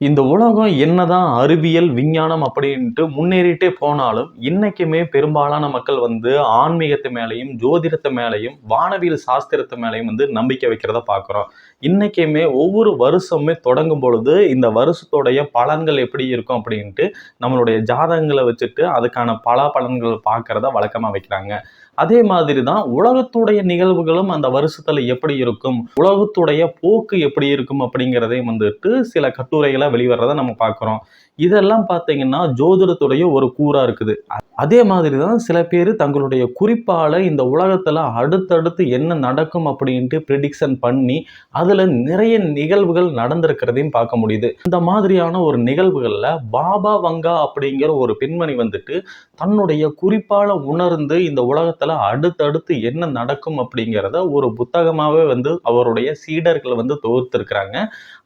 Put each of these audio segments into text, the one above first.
இந்த உலகம் என்னதான் அறிவியல் விஞ்ஞானம் அப்படின்ட்டு முன்னேறிட்டே போனாலும் இன்னைக்குமே பெரும்பாலான மக்கள் வந்து ஆன்மீகத்து மேலையும் ஜோதிடத்து மேலையும் வானவியல் சாஸ்திரத்து மேலையும் வந்து நம்பிக்கை வைக்கிறத பார்க்குறோம். இன்றைக்குமே ஒவ்வொரு வருஷமுமே தொடங்கும் பொழுது இந்த வருஷத்தோடைய பலன்கள் எப்படி இருக்கும் அப்படின்ட்டு நம்மளுடைய ஜாதகங்களை வச்சுட்டு அதுக்கான பல பலன்கள் பார்க்கறத வழக்கமாக வைக்கிறாங்க. அதே மாதிரி தான் உலகத்துடைய நிகழ்வுகளும் அந்த வருஷத்தில் எப்படி இருக்கும் உலகத்துடைய போக்கு எப்படி இருக்கும் அப்படிங்கிறதையும் வந்துட்டு சில கட்டுரைகளை வெளிவரதை நம்ம பார்க்குறோம். இதெல்லாம் பார்த்தீங்கன்னா ஜோதிடத்துடைய ஒரு கூறாக இருக்குது. அதே மாதிரி தான் சில பேர் தங்களுடைய குறிப்பால் இந்த உலகத்தில் அடுத்தடுத்து என்ன நடக்கும் அப்படின்ட்டு ப்ரிடிக்ஷன் பண்ணி அதில் நிறைய நிகழ்வுகள் நடந்திருக்கிறதையும் பார்க்க முடியுது. இந்த மாதிரியான ஒரு நிகழ்வுகளில் பாபா வங்கா அப்படிங்கிற ஒரு பெண்மணி வந்துட்டு தன்னுடைய குறிப்பால் உணர்ந்து இந்த உலகத்தில் அடுத்தடுத்து என்ன நடக்கும் அப்படிங்கிறத ஒரு புத்தகமாகவே வந்து அவருடைய சீடர்கள் வந்து தொகுத்திருக்கிறாங்க.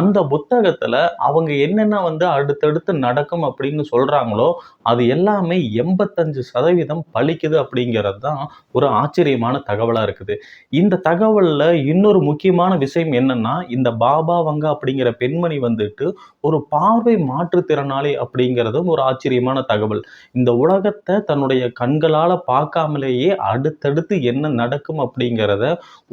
அந்த புத்தகத்தில் அவங்க என்னென்ன வந்து அடுத்தடுத்து நடக்கும் அப்படின்னு சொல்றாங்களோ அது எல்லாமே எண்பத்தஞ்சு சதவீதம் பழிக்குது அப்படிங்கிறது தான் ஒரு ஆச்சரியமான தகவலா இருக்குது. இந்த தகவல்ல இன்னொரு முக்கியமான விஷயம் என்னன்னா இந்த பாபா வங்கா அப்படிங்கிற பெண்மணி வந்துட்டு ஒரு பார்வை மாற்றுத்திறனாளி அப்படிங்கிறதும் ஒரு ஆச்சரியமான தகவல். இந்த உலகத்தை தன்னுடைய கண்களால் பார்க்காமலேயே அடுத்தடுத்து என்ன நடக்கும் அப்படிங்கிறத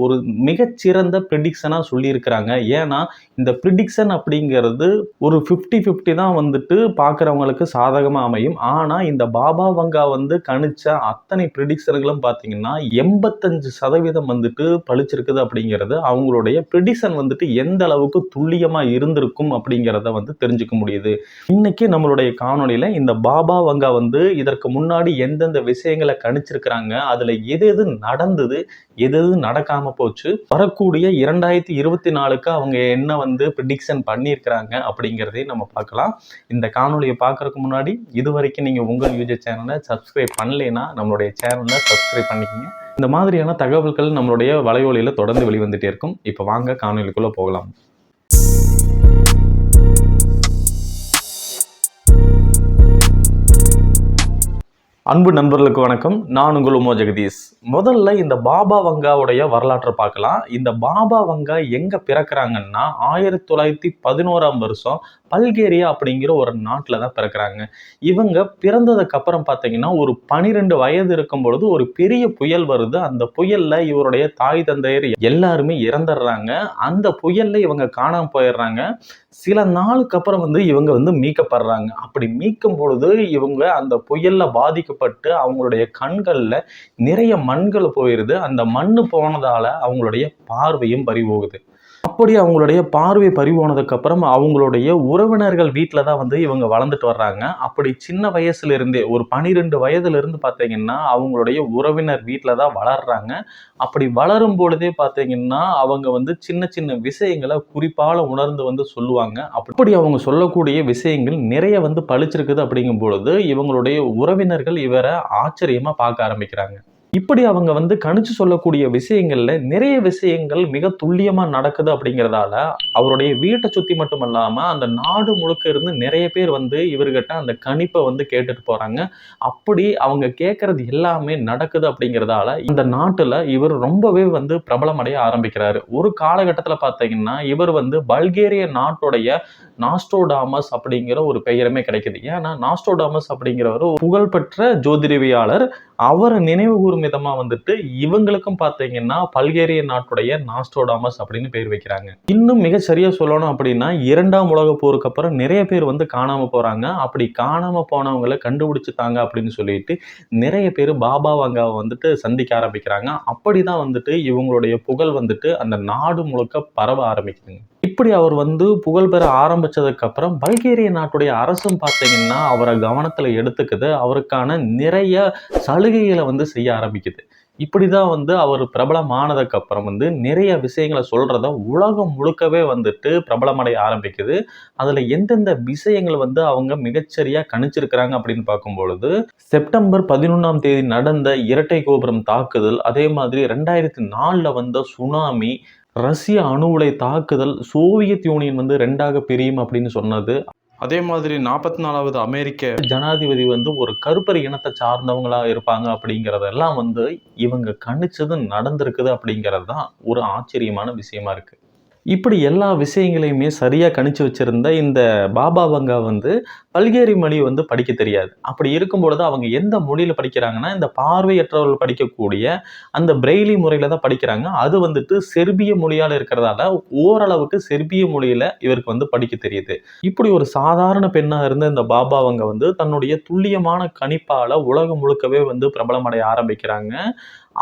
ஒரு மிகச்சிறந்த ப்ரிடிக்ஷனாக சொல்லியிருக்கிறாங்க. ஏன்னா இந்த ப்ரிடிக்ஷன் அப்படிங்கிறது ஒரு ஃபிஃப்டி ஃபிஃப்டி தான் வந்துட்டு பார்க்குறவங்களுக்கு சாதகமாக அமையும். ஆனால் இந்த பாபா வங்கா வந்து கணிச்ச அத்தனை ப்ரிடிக்ஷன்களும் பார்த்தீங்கன்னா எண்பத்தஞ்சு சதவீதம் வந்துட்டு பழிச்சிருக்குது அப்படிங்கிறது அவங்களுடைய ப்ரிடிக்ஷன் வந்துட்டு எந்த அளவுக்கு துல்லியமாக இருந்திருக்கும் அப்படிங்கிறத வந்து தெரிஞ்சுக்க முடியுது. இன்னைக்கு நம்மளுடைய காணொளியில் இந்த பாபா வங்கா வந்து இதற்கு முன்னாடி எந்தெந்த விஷயங்களை கணிச்சிருக்கிறாங்க அதில் எது எது நடந்தது எது எது நடக்காமல் போச்சு வரக்கூடிய இரண்டாயிரத்தி இருபத்தி நாலுக்கு அவங்க என்ன வந்து ப்ரிடிக்ஷன் பண்ணியிருக்கிறாங்க அப்படிங்கிறதையும் நம்ம பார்க்கலாம். இந்த இந்த காணொலியை பார்க்கறதுக்கு முன்னாடி இது வரைக்கும் நீங்கள் உங்கள் யூஜர் சேனலை சப்ஸ்கிரைப் பண்ணலைன்னா நம்மளுடைய சேனலை சப்ஸ்கிரைப் பண்ணிக்கங்க. இந்த மாதிரியான தகவல்கள் நம்மளுடைய வலையொலியில் தொடர்ந்து வெளிவந்துட்டே இருக்கும். இப்போ வாங்க காணொலிக்குள்ளே போகலாம். அன்பு நண்பர்களுக்கு வணக்கம். நான் உங்கள் உமோ ஜெகதீஷ். முதல்ல இந்த பாபா வங்காவுடைய வரலாற்றை பார்க்கலாம். இந்த பாபா வங்கா எங்கே பிறக்கிறாங்கன்னா ஆயிரத்தி தொள்ளாயிரத்தி பதினோராம் வருஷம் பல்கேரியா அப்படிங்கிற ஒரு நாட்டில் தான் பிறக்கிறாங்க. இவங்க பிறந்ததுக்கு அப்புறம் பார்த்தீங்கன்னா ஒரு பனிரெண்டு வயது இருக்கும் பொழுது ஒரு பெரிய புயல் வருது. அந்த புயலில் இவருடைய தாய் தந்தையர் எல்லாருமே இறந்துடுறாங்க. அந்த புயலில் இவங்க காணாமல் போயிடுறாங்க. சில நாளுக்கு அப்புறம் வந்து இவங்க வந்து மீட்கப்படுறாங்க. அப்படி மீட்கும் பொழுது இவங்க அந்த புயலில் பாதிக்க பட்டு அவங்களுடைய கண்கள்ல நிறைய மண்கள் போயிடுது அந்த மண்ணு போனதால அவங்களுடைய பார்வையும் பறிபோகுது. அப்படி அவங்களுடைய பார்வை பறிவோனதுக்கப்புறம் அவங்களுடைய உறவினர்கள் வீட்டில் தான் வந்து இவங்க வளர்ந்துட்டு வர்றாங்க. அப்படி சின்ன வயசுலேருந்தே ஒரு பனிரெண்டு வயதுலேருந்து பார்த்தீங்கன்னா அவங்களுடைய உறவினர் வீட்டில் தான் வளர்றாங்க. அப்படி வளரும் பொழுதே பார்த்தீங்கன்னா அவங்க வந்து சின்ன சின்ன விஷயங்களை குறிப்பால் உணர்ந்து வந்து சொல்லுவாங்க. அப்படி அவங்க சொல்லக்கூடிய விஷயங்கள் நிறைய வந்து பழிச்சிருக்குது அப்படிங்கும் பொழுது இவங்களுடைய உறவினர்கள் இவரை ஆச்சரியமாக பார்க்க ஆரம்பிக்கிறாங்க. இப்படி அவங்க வந்து கணிச்சு சொல்லக்கூடிய விஷயங்கள்ல நிறைய விஷயங்கள் மிக துல்லியமா நடக்குது அப்படிங்கிறதால அவருடைய வீட்டை சுத்தி மட்டும் இல்லாம அந்த நாடு முழுக்க இருந்து நிறைய பேர் வந்து இவர்கிட்ட அந்த கணிப்பை வந்து கேட்டுட்டு போறாங்க. அப்படி அவங்க கேட்கறது எல்லாமே நடக்குது அப்படிங்கிறதால இந்த நாட்டுல இவர் ரொம்பவே வந்து பிரபலமடைய ஆரம்பிக்கிறாரு. ஒரு காலகட்டத்துல பார்த்தீங்கன்னா இவர் வந்து பல்கேரிய நாட்டுடைய நாஸ்டோடாமஸ் அப்படிங்கிற ஒரு பெயருமே கிடைக்குது. ஏன்னா நாஸ்டோடாமஸ் அப்படிங்கிறவர் ஒரு புகழ்பெற்ற ஜோதிடவியாளர் அவரை நினைவு கூறும் விதமா வந்துட்டு இவங்களுக்கும் பார்த்தீங்கன்னா பல்கேரிய நாட்டுடைய நாஸ்டோடாமஸ் அப்படின்னு பேர் வைக்கிறாங்க. இன்னும் மிக சரியா சொல்லணும் அப்படின்னா இரண்டாம் உலக போருக்கு அப்புறம் நிறைய பேர் வந்து காணாம போறாங்க. அப்படி காணாம போனவங்களை கண்டுபிடிச்சுட்டாங்க அப்படின்னு சொல்லிட்டு நிறைய பேர் பாபா வங்காவை வந்துட்டு சந்திக்க ஆரம்பிக்கிறாங்க. அப்படிதான் வந்துட்டு இவங்களுடைய புகழ் வந்துட்டு அந்த நாடு முழுக்க பரவ ஆரம்பிக்குதுங்க. இப்படி அவர் வந்து புகழ் பெற பல்கேரிய நாட்டுடைய அரசும் பார்த்தீங்கன்னா அவரை கவனத்தில் எடுத்துக்குது. அவருக்கான நிறைய சலுகைகளை வந்து செய்ய ஆரம்பிக்குது. இப்படி தான் வந்து அவர் பிரபலமானதுக்கு அப்புறம் வந்து நிறைய விஷயங்களை சொல்கிறத உலகம் முழுக்கவே வந்துட்டு பிரபலமடைய ஆரம்பிக்குது. அதில் எந்தெந்த விஷயங்கள் வந்து அவங்க மிகச்சரியாக கணிச்சிருக்கிறாங்க அப்படின்னு பார்க்கும் பொழுது செப்டம்பர் பதினொன்றாம் தேதி நடந்த இரட்டை கோபுரம் தாக்குதல் அதே மாதிரி ரெண்டாயிரத்தி நாலில் வந்த சுனாமி ரஷ்ய அணு உலை தாக்குதல் சோவியத் யூனியன் வந்து ரெண்டாக பிரியும் அப்படின்னு சொன்னது. அதே மாதிரி நாற்பத்தி நாலாவது அமெரிக்க ஜனாதிபதி வந்து ஒரு கருப்பர் இனத்தை சார்ந்தவங்களா இருப்பாங்க அப்படிங்கிறதெல்லாம் வந்து இவங்க கணிச்சது நடந்திருக்குது அப்படிங்கிறது தான் ஒரு ஆச்சரியமான விஷயமா இருக்கு. இப்படி எல்லா விஷயங்களையுமே சரியாக கணிச்சு வச்சுருந்த இந்த பாபா வங்கா வந்து பல்கேரி மொழி வந்து படிக்க தெரியாது. அப்படி இருக்கும் பொழுது அவங்க எந்த மொழியில் படிக்கிறாங்கன்னா இந்த பார்வையற்றவர்கள் படிக்கக்கூடிய அந்த பிரெய்லி முறையில் தான் படிக்கிறாங்க. அது வந்துட்டு செர்பிய மொழியால் இருக்கிறதால ஓரளவுக்கு செர்பிய மொழியில் இவருக்கு வந்து படிக்க தெரியுது. இப்படி ஒரு சாதாரண பெண்ணாக இருந்த இந்த பாபா அவங்க வந்து தன்னுடைய துல்லியமான கணிப்பால் உலகம் முழுக்கவே வந்து பிரபலமடைய ஆரம்பிக்கிறாங்க.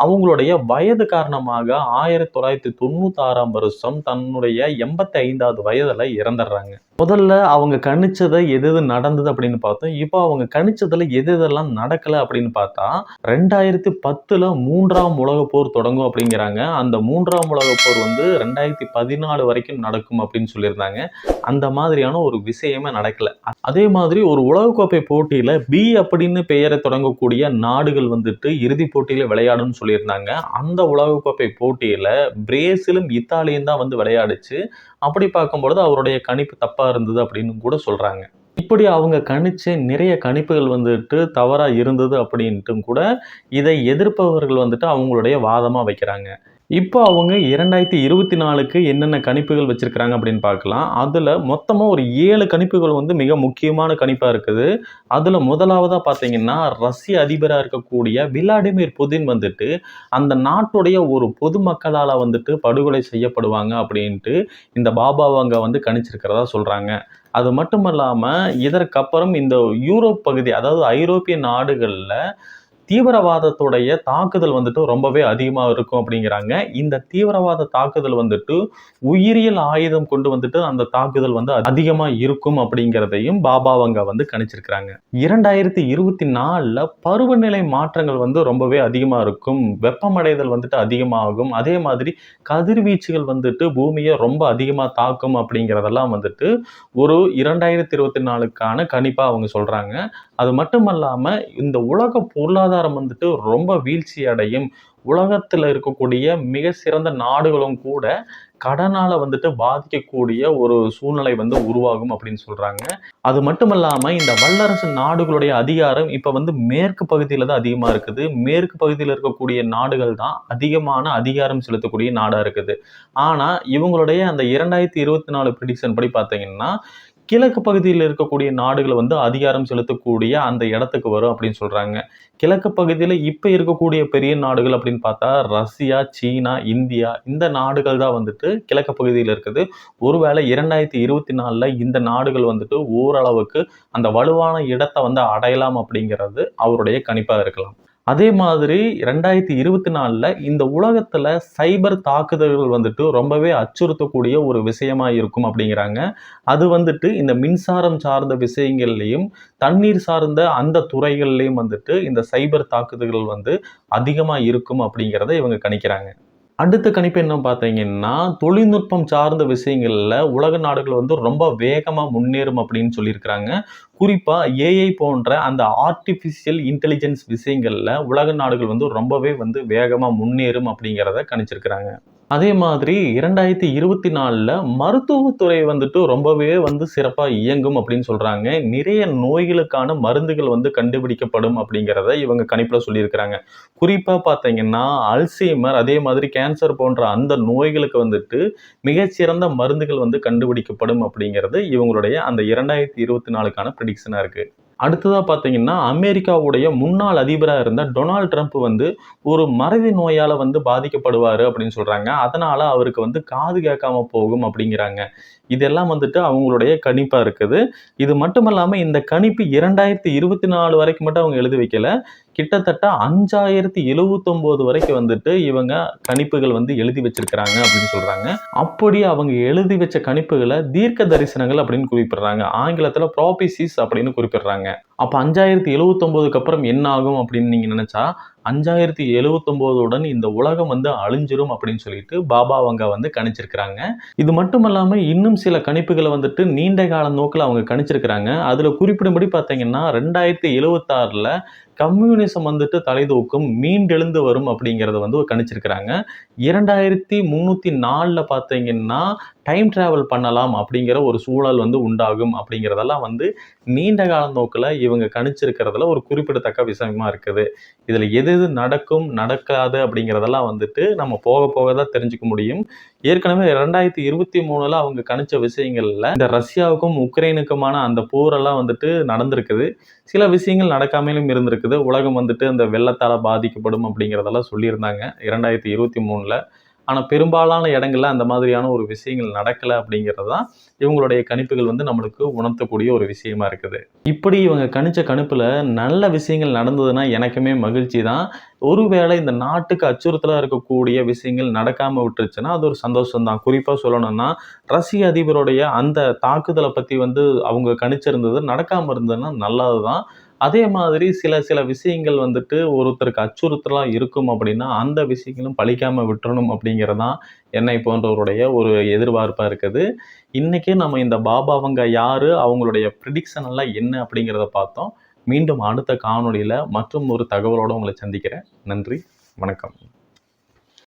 அவங்களுடைய வயது காரணமாக ஆயிரத்தி தொள்ளாயிரத்தி தொண்ணூத்தாறாம் வருஷம் தன்னுடைய எண்பத்தி ஐந்தாவது வயதில் இறந்துடுறாங்க. முதல்ல அவங்க கணிச்சதை எது எது நடந்தது அப்படின்னு பார்த்தோம். இப்போ அவங்க கணிச்சதில் எது எதெல்லாம் நடக்கல அப்படின்னு பார்த்தா ரெண்டாயிரத்தி பத்தில் மூன்றாம் உலக போர் தொடங்கும் அப்படிங்கிறாங்க. அந்த மூன்றாம் உலக போர் வந்து ரெண்டாயிரத்தி பதினாலு வரைக்கும் நடக்கும் அப்படின்னு சொல்லியிருந்தாங்க. அந்த மாதிரியான ஒரு விஷயமே நடக்கலை. அதே மாதிரி ஒரு உலகக்கோப்பை போட்டியில் பி அப்படின்னு பெயரை தொடங்கக்கூடிய நாடுகள் வந்துட்டு இறுதிப் போட்டியில விளையாடும்னு சொல்லியிருந்தாங்க. அந்த உலகக்கோப்பை போட்டியில பிரேசிலும் இத்தாலியும் தான் வந்து விளையாடுச்சு. அப்படி பார்க்கும்பொழுது அவருடைய கணிப்பு தப்பாக இருந்தது அப்படின்னு கூட சொல்றாங்க. இப்படி அவங்க கணிச்ச நிறைய கணிப்புகள் வந்துட்டு தவறாக இருந்தது அப்படின்ட்டும் கூட இதை எதிர்ப்பவர்கள் வந்துட்டு அவங்களுடைய வாதமாக வைக்கிறாங்க. இப்போ அவங்க இரண்டாயிரத்தி இருபத்தி நாலுக்கு என்னென்ன கணிப்புகள் வச்சுருக்கிறாங்க அப்படின்னு பார்க்கலாம். அதில் மொத்தமாக ஒரு ஏழு கணிப்புகள் வந்து மிக முக்கியமான கணிப்பாக இருக்குது. அதில் முதலாவதாக பார்த்தீங்கன்னா ரஷ்ய அதிபராக இருக்கக்கூடிய விளாடிமிர் புதின் வந்துட்டு அந்த நாட்டுடைய ஒரு பொதுமக்களால் வந்துட்டு படுகொலை செய்யப்படுவாங்க அப்படின்ட்டு இந்த பாபாவங்க வந்து கணிச்சிருக்கிறதா சொல்கிறாங்க அது மட்டும் இல்லாமல் இதற்கப்புறம் இந்த யூரோப் பகுதி அதாவது ஐரோப்பிய நாடுகளில் தீவிரவாதத்துடைய தாக்குதல் வந்துட்டு ரொம்பவே அதிகமாக இருக்கும் அப்படிங்கிறாங்க. இந்த தீவிரவாத தாக்குதல் வந்துட்டு உயிரியல் ஆயுதம் கொண்டு வந்துட்டு அந்த தாக்குதல் வந்து அதிகமாக இருக்கும் அப்படிங்கிறதையும் பாபாவங்க வந்து கணிச்சிருக்கிறாங்க. இரண்டாயிரத்தி இருபத்தி நாலில் பருவநிலை மாற்றங்கள் வந்து ரொம்பவே அதிகமாக இருக்கும். வெப்பமடைதல் வந்துட்டு அதிகமாகும். அதே மாதிரி கதிர்வீச்சுகள் வந்துட்டு பூமியை ரொம்ப அதிகமாக தாக்கும் அப்படிங்கிறதெல்லாம் வந்துட்டு ஒரு இரண்டாயிரத்தி இருபத்தி நாலுக்கான கணிப்பாக அவங்க சொல்கிறாங்க அது மட்டும் இல்லாமல் இந்த உலக பொருளாதார பொருளாதாரம் வந்துட்டு ரொம்ப வீழ்ச்சி அடையும். உலகத்தில் இருக்கக்கூடிய மிக சிறந்த நாடுகளும் கூட கடனால் வந்துட்டு பாதிக்கக்கூடிய ஒரு சூழ்நிலை வந்து உருவாகும் அப்படின்னு சொல்கிறாங்க அது மட்டும் இல்லாமல் இந்த வல்லரசு நாடுகளுடைய அதிகாரம் இப்போ வந்து மேற்கு பகுதியில் தான் அதிகமாக இருக்குது. மேற்கு பகுதியில் இருக்கக்கூடிய நாடுகள் தான் அதிகமான அதிகாரம் செலுத்தக்கூடிய நாடாக இருக்குது. ஆனால் இவங்களுடைய அந்த இரண்டாயிரத்தி இருபத்தி நாலு ப்ரிடிக்ஷன் படி பார்த்தீங்கன்னா கிழக்கு பகுதியில் இருக்கக்கூடிய நாடுகள் வந்து அதிகாரம் செலுத்தக்கூடிய அந்த இடத்துக்கு வரும் அப்படின்னு சொல்கிறாங்க கிழக்கு பகுதியில் இப்போ இருக்கக்கூடிய பெரிய நாடுகள் அப்படின்னு பார்த்தா ரஷ்யா சீனா இந்தியா இந்த நாடுகள் தான் வந்துட்டு கிழக்கு பகுதியில் இருக்குது. ஒருவேளை இரண்டாயிரத்தி இருபத்தி நாலில் இந்த நாடுகள் வந்துட்டு ஓரளவுக்கு அந்த வலுவான இடத்தை வந்து அடையலாம் அப்படிங்கிறது அவருடைய கணிப்பாக இருக்கலாம். அதே மாதிரி ரெண்டாயிரத்தி இருபத்தி நாலில் இந்த உலகத்தில் சைபர் தாக்குதல்கள் வந்துட்டு ரொம்பவே அச்சுறுத்தக்கூடிய ஒரு விஷயமா இருக்கும் அப்படிங்கிறாங்க. அது வந்துட்டு இந்த மின்சாரம் சார்ந்த விஷயங்கள்லையும் தண்ணீர் சார்ந்த அந்த துறைகள்லையும் வந்துட்டு இந்த சைபர் தாக்குதல்கள் வந்து அதிகமாக இருக்கும் அப்படிங்கிறத இவங்க கணிக்கிறாங்க. அடுத்த கணிப்பு என்ன பார்த்தீங்கன்னா தொழில்நுட்பம் சார்ந்த விஷயங்களில் உலக நாடுகள் வந்து ரொம்ப வேகமாக முன்னேறும் அப்படின்னு சொல்லியிருக்கிறாங்க. குறிப்பாக ஏஐ போன்ற அந்த ஆர்டிஃபிஷியல் இன்டெலிஜென்ஸ் விஷயங்களில் உலக நாடுகள் வந்து ரொம்பவே வந்து வேகமாக முன்னேறும் அப்படிங்கிறத கணிச்சிருக்கிறாங்க. அதே மாதிரி இரண்டாயிரத்தி இருபத்தி நாலில் மருத்துவத்துறை வந்துட்டு ரொம்பவே வந்து சிறப்பாக இயங்கும் அப்படின்னு சொல்கிறாங்க நிறைய நோய்களுக்கான மருந்துகள் வந்து கண்டுபிடிக்கப்படும் அப்படிங்கிறத இவங்க கணிப்பில் சொல்லியிருக்கிறாங்க. குறிப்பாக பார்த்தீங்கன்னா அல்சைமர் அதே மாதிரி கேன்சர் போன்ற அந்த நோய்களுக்கு வந்துட்டு மிகச்சிறந்த மருந்துகள் வந்து கண்டுபிடிக்கப்படும் அப்படிங்கிறது இவங்களுடைய அந்த இரண்டாயிரத்தி இருபத்தி நாலுக்கான ப்ரிடிக்ஷனாக இருக்குது அடுத்ததாக பார்த்தீங்கன்னா அமெரிக்காவுடைய முன்னாள் அதிபராக இருந்த டொனால்ட் ட்ரம்ப் வந்து ஒரு மறதி நோயால் வந்து பாதிக்கப்படுவார் அப்படின்னு சொல்கிறாங்க அதனால் அவருக்கு வந்து காது கேட்காம போகும் அப்படிங்கிறாங்க. இதெல்லாம் வந்துட்டு அவங்களுடைய கணிப்பாக இருக்குது. இது மட்டும் இல்லாமல் இந்த கணிப்பு இரண்டாயிரத்தி இருபத்தி நாலு வரைக்கும் மட்டும் அவங்க எழுதி வைக்கல. கிட்டத்தட்ட அஞ்சாயிரத்தி எழுவத்தொம்போது வரைக்கும் வந்துட்டு இவங்க கணிப்புகள் வந்து எழுதி வச்சிருக்கிறாங்க அப்படின்னு சொல்றாங்க. அப்படி அவங்க எழுதி வச்ச கணிப்புகளை தீர்க்க தரிசனங்கள் அப்படின்னு குறிப்பிடுறாங்க. ஆங்கிலத்தில் ப்ராபிசிஸ் அப்படின்னு குறிப்பிடுறாங்க. அப்போ அஞ்சாயிரத்தி எழுவத்தொம்போதுக்கு அப்புறம் என்ன ஆகும் அப்படின்னு நீங்கள் நினச்சா அஞ்சாயிரத்தி எழுவத்தொம்போதுடன் இந்த உலகம் வந்து அழிஞ்சிரும் அப்படின்னு சொல்லிட்டு பாபா அவங்க வந்து கணிச்சிருக்கிறாங்க. இது மட்டும் இல்லாமல் இன்னும் சில கணிப்புகளை வந்துட்டு நீண்ட கால நோக்கில் அவங்க கணிச்சிருக்கிறாங்க. அதில் குறிப்பிடும்படி பார்த்தீங்கன்னா ரெண்டாயிரத்தி எழுவத்தாறில் கம்யூனிசம் வந்துட்டு தலைதூக்கும் மீண்டெழுந்து வரும் அப்படிங்கிறத வந்து கணிச்சிருக்கிறாங்க. இரண்டாயிரத்தி முந்நூற்றி நாலில் பார்த்தீங்கன்னா டைம் ட்ராவல் பண்ணலாம் அப்படிங்கிற ஒரு சூழல் வந்து உண்டாகும் அப்படிங்கிறதெல்லாம் வந்து நீண்ட கால நோக்கில் இவங்க கணிச்சிருக்கிறதுல ஒரு குறிப்பிடத்தக்க விஷயமா இருக்குது. இதில் எது எது நடக்கும் நடக்காது அப்படிங்கிறதெல்லாம் வந்துட்டு நம்ம போக போக தான் தெரிஞ்சுக்க முடியும். ஏற்கனவே ரெண்டாயிரத்தி இருபத்தி மூணில் அவங்க கணிச்ச விஷயங்களில் இந்த ரஷ்யாவுக்கும் உக்ரைனுக்குமான அந்த போரெல்லாம் வந்துட்டு நடந்திருக்குது. சில விஷயங்கள் நடக்காமலும் இருந்திருக்குது. உலகம் வந்துட்டு அந்த வெள்ளத்தால் பாதிக்கப்படும் அப்படிங்கிறதெல்லாம் சொல்லியிருந்தாங்க இரண்டாயிரத்தி இருபத்தி மூணில். ஆனால் பெரும்பாலான இடங்களில் அந்த மாதிரியான ஒரு விஷயங்கள் நடக்கலை அப்படிங்கிறது தான் இவங்களுடைய கணிப்புகள் வந்து நம்மளுக்கு உணர்த்தக்கூடிய ஒரு விஷயமா இருக்குது. இப்படி இவங்க கணிச்ச கணிப்பில் நல்ல விஷயங்கள் நடந்ததுன்னா எனக்குமே மகிழ்ச்சி தான். ஒருவேளை இந்த நாட்டுக்கு அச்சுறுத்தலாக இருக்கக்கூடிய விஷயங்கள் நடக்காமல் விட்டுருச்சுன்னா அது ஒரு சந்தோஷம் தான். குறிப்பாக சொல்லணும்னா ரஷ்ய அதிபருடைய அந்த தாக்குதலை பற்றி வந்து அவங்க கணிச்சிருந்தது நடக்காமல் இருந்ததுன்னா நல்லது தான் அதே மாதிரி சில சில விஷயங்கள் வந்துட்டு ஒருத்தருக்கு அச்சுறுத்தலாக இருக்கும் அப்படின்னா அந்த விஷயங்களும் பழிக்காமல் விட்டுறணும் அப்படிங்கிறது தான் என்னை போன்றவருடைய ஒரு எதிர்பார்ப்பாக இருக்குது. இன்றைக்கே நம்ம இந்த பாபாவங்க யார் அவங்களுடைய ப்ரிடிக்ஷன் எல்லாம் என்ன அப்படிங்கிறத பார்த்தோம். மீண்டும் அடுத்த காணொலியில் மற்றும் ஒரு தகவலோடு உங்களை சந்திக்கிறேன். நன்றி வணக்கம்.